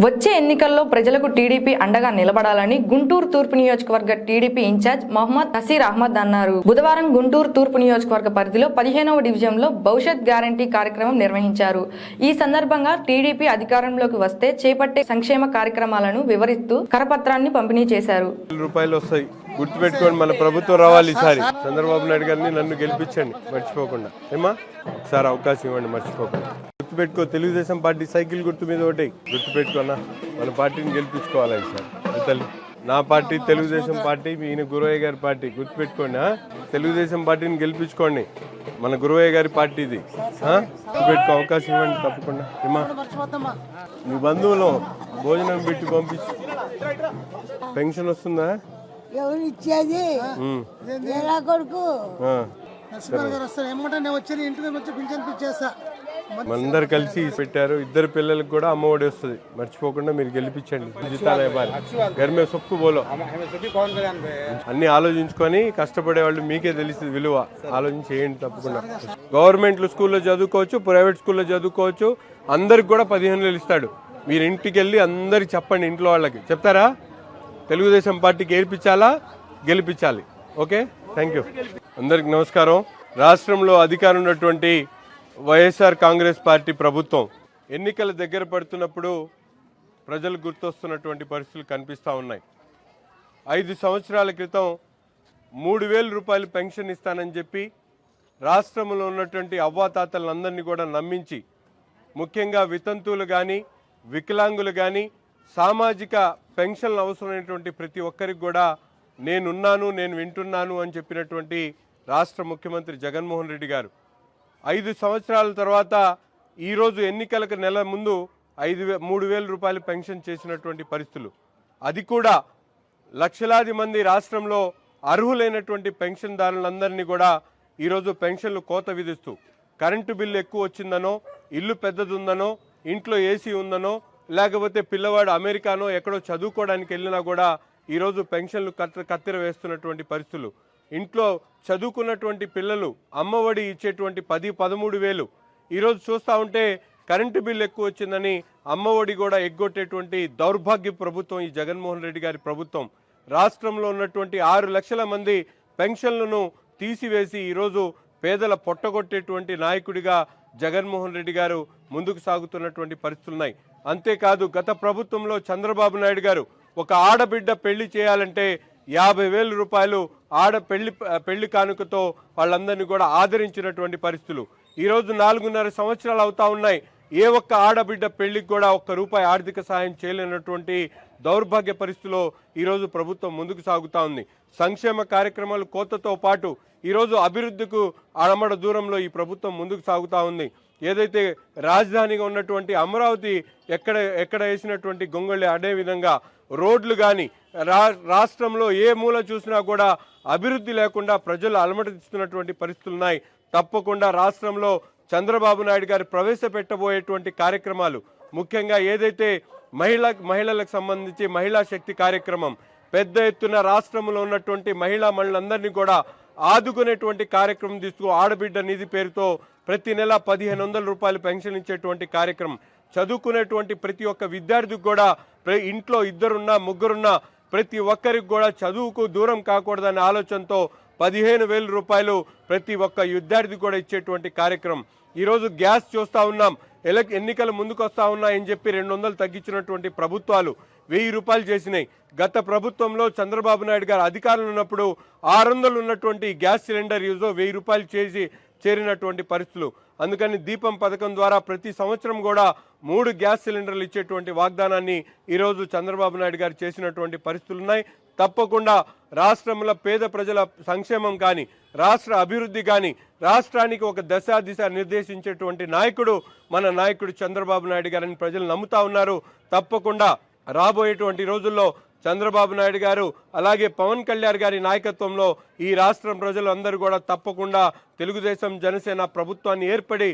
వచ్చే ఎన్నికల్లో ప్రజలకు టీడీపీ అండగా నిలబడాలని గుంటూరు తూర్పు నియోజకవర్గ టీడీపీ ఇన్ఛార్జ్ మొహమ్మద్ నసీర్ అహ్మద్ అన్నారు. బుధవారం గుంటూరు తూర్పు నియోజకవర్గ పరిధిలో పదిహేనవ డివిజన్లో భవిష్యత్ గ్యారంటీ కార్యక్రమం నిర్వహించారు. ఈ సందర్భంగా టీడీపీ అధికారంలోకి వస్తే చేపట్టే సంక్షేమ కార్యక్రమాలను వివరిస్తూ కరపత్రాన్ని పంపిణీ చేశారు. రూపాయలు వస్తాయి. గుర్తుపెట్టుకోండి మన ప్రభుత్వం రావాలి ఈసారి. చంద్రబాబు నాయుడు గారిని నన్ను గెలిపించండి మర్చిపోకుండా. ఏమా సార్ అవకాశం ఇవ్వండి మర్చిపోకుండా. గుర్తుపెట్టుకో. తెలుగుదేశం పార్టీ సైకిల్ గుర్తు మీద ఒకటి. గుర్తుపెట్టుకోనా మన పార్టీని గెలిపించుకోవాలి ఈసారి అది తల్లి? నా పార్టీ తెలుగుదేశం పార్టీ మీ ఈయన గురవయ్య గారి పార్టీ. గుర్తుపెట్టుకోండి? తెలుగుదేశం పార్టీని గెలిపించుకోండి. మన గురవయ్య గారి పార్టీ ఇది? గుర్తుపెట్టుకో అవకాశం ఇవ్వండి తప్పకుండా. ఏమా? మీ బంధువులు భోజనం పెట్టి పంపించు. పెన్షన్ వస్తుందా? ఎవరు ఇచ్చేది? కొడుకు. నరసింహారావు గారు వస్తారు. ఏమంటే నేను వచ్చి ఇంటి వచ్చి పింఛన్ పిచ్చేస్తా. కలిసి పెట్టారు. ఇద్దరు పిల్లలకు కూడా అమ్మఒడి వస్తుంది. మర్చిపోకుండా మీరు గెలిపించండి. జీతాలు ఇవ్వాలి గర్మే సొక్కు బోలో. అన్ని ఆలోచించుకొని కష్టపడే వాళ్ళు మీకే తెలిసి విలువ. ఆలోచించి చేయండి తప్పకుండా. గవర్నమెంట్ స్కూల్లో చదువుకోవచ్చు ప్రైవేట్ స్కూల్లో చదువుకోవచ్చు. అందరికి కూడా పదిహేను వేలు ఇస్తాడు. మీరు ఇంటికి వెళ్ళి అందరికి చెప్పండి ఇంట్లో వాళ్ళకి. చెప్తారా? తెలుగుదేశం పార్టీకి ఏర్పించాలా? గెలిపించాలి. ఓకే? థ్యాంక్ యూ అందరికి నమస్కారం. రాష్ట్రంలో అధికారం ఉన్నటువంటి వైఎస్ఆర్ కాంగ్రెస్ పార్టీ ప్రభుత్వం ఎన్నికల దగ్గర పడుతున్నప్పుడు ప్రజలు గుర్తొస్తున్నటువంటి పరిస్థితులు కనిపిస్తూ ఉన్నాయి. ఐదు సంవత్సరాల క్రితం మూడు వేల రూపాయలు పెన్షన్ ఇస్తానని చెప్పి రాష్ట్రంలో ఉన్నటువంటి అవ్వాతాతలందరినీ కూడా నమ్మించి ముఖ్యంగా వితంతువులు కానీ వికలాంగులు కానీ సామాజిక పెన్షన్లు అవసరమైనటువంటి ప్రతి ఒక్కరికి కూడా నేనున్నాను నేను వింటున్నాను అని చెప్పినటువంటి రాష్ట్ర ముఖ్యమంత్రి జగన్మోహన్ రెడ్డి గారు. ఐదు సంవత్సరాల తర్వాత ఈరోజు ఎన్నికలకు నెల ముందు ఐదు వే మూడు వేల రూపాయలు పెన్షన్ చేసినటువంటి పరిస్థితులు. అది కూడా లక్షలాది మంది రాష్ట్రంలో అర్హులైనటువంటి పెన్షన్దారులందరినీ కూడా ఈరోజు పెన్షన్లు కోత విధిస్తూ కరెంటు బిల్లు ఎక్కువ వచ్చిందనో ఇల్లు పెద్దదుందనో ఇంట్లో ఏసీ ఉందనో లేకపోతే పిల్లవాడు అమెరికానో ఎక్కడో చదువుకోవడానికి వెళ్ళినా కూడా ఈరోజు పెన్షన్లు కత్త కత్తిర వేస్తున్నటువంటి పరిస్థితులు. ఇంట్లో చదువుకున్నటువంటి పిల్లలు అమ్మఒడి ఇచ్చేటువంటి పది పదమూడు వేలు. ఈరోజు చూస్తూ ఉంటే కరెంటు బిల్లు ఎక్కువ వచ్చిందని అమ్మఒడి కూడా ఎగ్గొట్టేటువంటి దౌర్భాగ్య ప్రభుత్వం ఈ జగన్మోహన్ రెడ్డి గారి ప్రభుత్వం. రాష్ట్రంలో ఉన్నటువంటి ఆరు లక్షల మంది పెన్షన్లను తీసివేసి ఈరోజు పేదల పొట్టగొట్టేటువంటి నాయకుడిగా జగన్మోహన్ రెడ్డి గారు ముందుకు సాగుతున్నటువంటి పరిస్థితులు ఉన్నాయి అంతేకాదు గత ప్రభుత్వంలో చంద్రబాబు నాయుడు గారు ఒక ఆడబిడ్డ పెళ్ళి చేయాలంటే యాభై వేల రూపాయలు ఆడ పెళ్ళి పెళ్ళి కానుకతో వాళ్ళందరినీ కూడా ఆదరించినటువంటి పరిస్థితులు. ఈరోజు నాలుగున్నర సంవత్సరాలు అవుతా ఉన్నాయి. ఏ ఒక్క ఆడబిడ్డ పెళ్ళికి కూడా ఒక్క రూపాయి ఆర్థిక సాయం చేయలేనటువంటి దౌర్భాగ్య పరిస్థితిలో ఈరోజు ప్రభుత్వం ముందుకు సాగుతా ఉంది. సంక్షేమ కార్యక్రమాలు కోతతో పాటు ఈరోజు అభివృద్ధికు అడమడ దూరంలో ఈ ప్రభుత్వం ముందుకు సాగుతా ఉంది. ఏదైతే రాజధానిగా ఉన్నటువంటి అమరావతి ఎక్కడ ఎక్కడ వేసినటువంటి గొంగళి అదేవిధంగా రోడ్లు కానీ రా రాష్ట్రంలో ఏ మూల చూసినా కూడా అభివృద్ధి లేకుండా ప్రజలు అలమటిస్తున్నటువంటి పరిస్థితులు ఉన్నాయి. తప్పకుండా రాష్ట్రంలో చంద్రబాబు నాయుడు గారు ప్రవేశపెట్టబోయేటువంటి కార్యక్రమాలు ముఖ్యంగా ఏదైతే మహిళ మహిళలకు సంబంధించి మహిళా శక్తి కార్యక్రమం పెద్ద ఎత్తున రాష్ట్రంలో ఉన్నటువంటి మహిళా మహిళలందరినీ కూడా ఆదుకునేటువంటి కార్యక్రమం తీసుకు ఆడబిడ్డ నిధి పేరుతో ప్రతి నెల పదిహేను వందల రూపాయలు పెన్షన్ ఇచ్చేటువంటి కార్యక్రమం. చదువుకునేటువంటి ప్రతి ఒక్క విద్యార్థికి కూడా ఇంట్లో ఇద్దరున్నా ముగ్గురున్నా ప్రతి ఒక్కరికి కూడా చదువుకు దూరం కాకూడదనే ఆలోచనతో పదిహేను వేల రూపాయలు ప్రతి ఒక్క విద్యార్థి కూడా ఇచ్చేటువంటి కార్యక్రమం. ఈరోజు గ్యాస్ చూస్తూ ఉన్నాం. ఎలక్ ఎన్నికలు ముందుకు వస్తూ ఉన్నాయని చెప్పి రెండు వందలు తగ్గించినటువంటి ప్రభుత్వాలు వెయ్యి రూపాయలు చేసినాయి. గత ప్రభుత్వంలో చంద్రబాబు నాయుడు గారు అధికారంలో ఉన్నప్పుడు ఆరు వందలు ఉన్నటువంటి గ్యాస్ సిలిండర్ యూజో వెయ్యి రూపాయలు చేసి చేరినటువంటి పరిస్థితులు. అందుకని దీపం పథకం ద్వారా ప్రతి సంవత్సరం కూడా మూడు గ్యాస్ సిలిండర్లు ఇచ్చేటువంటి వాగ్దానాన్ని ఈరోజు చంద్రబాబు నాయుడు గారు చేసినటువంటి పరిస్థితులు ఉన్నాయి. తప్పకుండా రాష్ట్రంలో పేద ప్రజల సంక్షేమం కానీ రాష్ట్ర అభివృద్ధి కానీ రాష్ట్రానికి ఒక దశ దిశ నిర్దేశించేటువంటి నాయకుడు మన నాయకుడు చంద్రబాబు నాయుడు గారని ప్రజలు నమ్ముతా ఉన్నారు. తప్పకుండా రాబోయేటువంటి రోజుల్లో చంద్రబాబు నాయుడు గారు అలాగే పవన్ కళ్యాణ్ గారి నాయకత్వంలో ఈ రాష్ట్రం ప్రజలు అందరూ కూడా తప్పకుండా తెలుగుదేశం జనసేన ప్రభుత్వాన్ని ఏర్పడి